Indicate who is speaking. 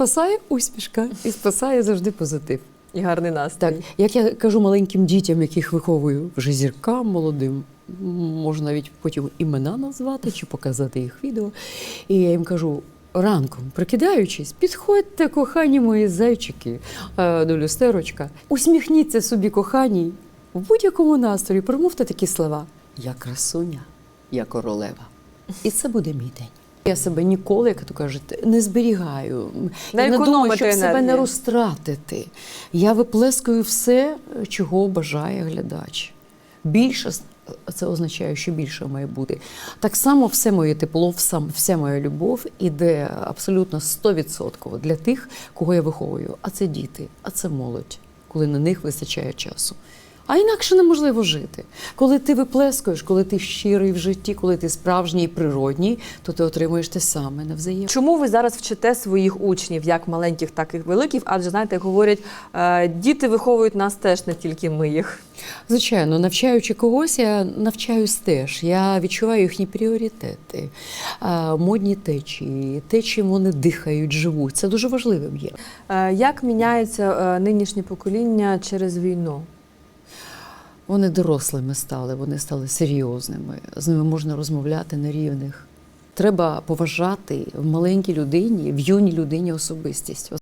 Speaker 1: спасає усмішка і спасає завжди позитив.
Speaker 2: І гарний настрій.
Speaker 1: Так, як я кажу маленьким дітям, яких виховую, вже зіркам молодим, можна навіть потім імена назвати чи показати їх відео. І я їм кажу. Ранком, прикидаючись, підходьте, кохані мої зайчики е, до люстерочка, усміхніться собі, коханій, в будь-якому настрої промовте такі слова: Я красуня, я королева. І це буде мій день. Я себе ніколи, як то кажуть, не зберігаю.
Speaker 2: Не
Speaker 1: я не думаю, щоб себе не розтратити. Я виплескую все, чого бажає глядач. Більше це означає, що більше має бути. Так само все моє тепло, вся моя любов іде абсолютно 100% для тих, кого я виховую. А це діти, а це молодь, коли на них вистачає часу. А інакше неможливо жити. Коли ти виплескуєш, коли ти щирий в житті, коли ти справжній і природній, то ти отримуєш те саме навзаєм.
Speaker 2: Чому ви зараз вчите своїх учнів, як маленьких, так і великих? Адже знаєте, як говорять, е, діти виховують нас теж не тільки ми їх.
Speaker 1: Звичайно, навчаючи когось, я навчаюсь теж. Я відчуваю їхні пріоритети, модні течії, те, чим вони дихають, живуть. Це дуже важливим є.
Speaker 2: Е, Як міняється е, нинішнє покоління через війну?
Speaker 1: Вони дорослими стали, вони стали серйозними. З ними можна розмовляти на рівних. Треба поважати в маленькій людині, в юній людині особистість.